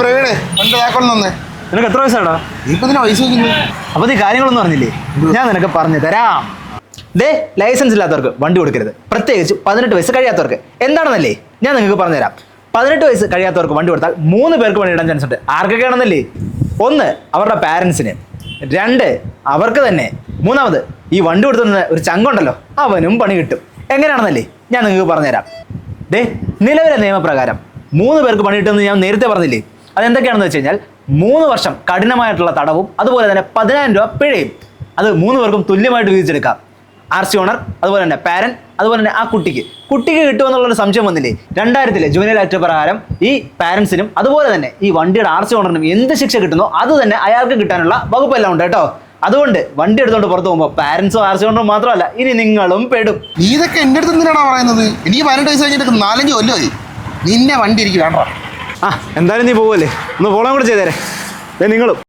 പ്രവീണേ നിനക്ക് എത്ര വയസ്സാടാ? ഇപ്പൊ ഇതിനെ പൈസ വെക്കുന്നു അപ്പൊ നീ കാര്യങ്ങളൊന്നും അറിഞ്ഞില്ലേ? ഞാൻ നിനക്ക് പറഞ്ഞു തരാം. ദേ ലൈസൻസ് ഇല്ലാത്തവർക്ക് വണ്ടി കൊടുക്കരുത്. പ്രത്യേകിച്ച് പതിനെട്ട് വയസ്സ് കഴിയാത്തവർക്ക്. എന്താണെന്നല്ലേ? ഞാൻ നിങ്ങൾക്ക് പറഞ്ഞുതരാം. പതിനെട്ട് വയസ്സ് കഴിയാത്തവർക്ക് വണ്ടി കൊടുത്താൽ മൂന്ന് പേർക്ക് വണ്ടി ഇടാൻ ചാൻസ് ഉണ്ട്. ആർക്കൊക്കെയാണെന്നല്ലേ ഒന്ന് അവരുടെ പാരൻസിന് രണ്ട് അവർക്ക് തന്നെ. മൂന്നാമത് ഈ വണ്ടി കൊടുത്തുന്ന ഒരു ചങ്കുണ്ടല്ലോ അവനും പണി കിട്ടും. എങ്ങനെയാണെന്നല്ലേ? ഞാൻ നിങ്ങൾക്ക് പറഞ്ഞുതരാം. ദേ നിലവിലെ നിയമപ്രകാരം മൂന്ന് പേർക്ക് പണി കിട്ടുമെന്ന് ഞാൻ നേരത്തെ പറഞ്ഞില്ലേ? അതെന്തൊക്കെയാണെന്ന് വെച്ച് കഴിഞ്ഞാൽ മൂന്ന് വർഷം കഠിനമായിട്ടുള്ള തടവും അതുപോലെ തന്നെ പതിനായിരം രൂപ പിഴയും. അത് മൂന്ന് പേർക്കും തുല്യമായിട്ട് വിധിച്ചെടുക്കാം. ആർ സി ഓണർ അതുപോലെ തന്നെ പാരൻ അതുപോലെ തന്നെ ആ കുട്ടിക്ക്. കുട്ടിക്ക് കിട്ടുമെന്നുള്ളൊരു സംശയം വന്നില്ലേ? രണ്ടായിരത്തിലെ ജൂനിയർ ആക്ട് പ്രകാരം ഈ പാരൻസിനും അതുപോലെ തന്നെ ഈ വണ്ടിയുടെ ആർ സി ഓണറിനും എന്ത് ശിക്ഷ കിട്ടുന്നോ അത് തന്നെ അയാൾക്ക് കിട്ടാനുള്ള വകുപ്പെല്ലാം ഉണ്ട് കേട്ടോ. അതുകൊണ്ട് വണ്ടി എടുത്തുകൊണ്ട് പുറത്തു പോകുമ്പോൾ പാരൻസും ആർ സി ഓണറും മാത്രമല്ല ഇനി നിങ്ങളും പെടും. നീ ഇതൊക്കെ എന്റെ അടുത്ത് എന്തിനാണോ പറയുന്നത്? എനിക്ക് പതിനെട്ട് വയസ്സ് കഴിഞ്ഞിട്ട് നാലഞ്ച് കൊല്ലമായി. നിന്നെ വണ്ടി എനിക്ക് വേണ്ട. ആ എന്തായാലും നീ പോവല്ലേ? ഒന്ന് ഫോളോ കൂടെ ചെയ്തേരെ. നിങ്ങളും.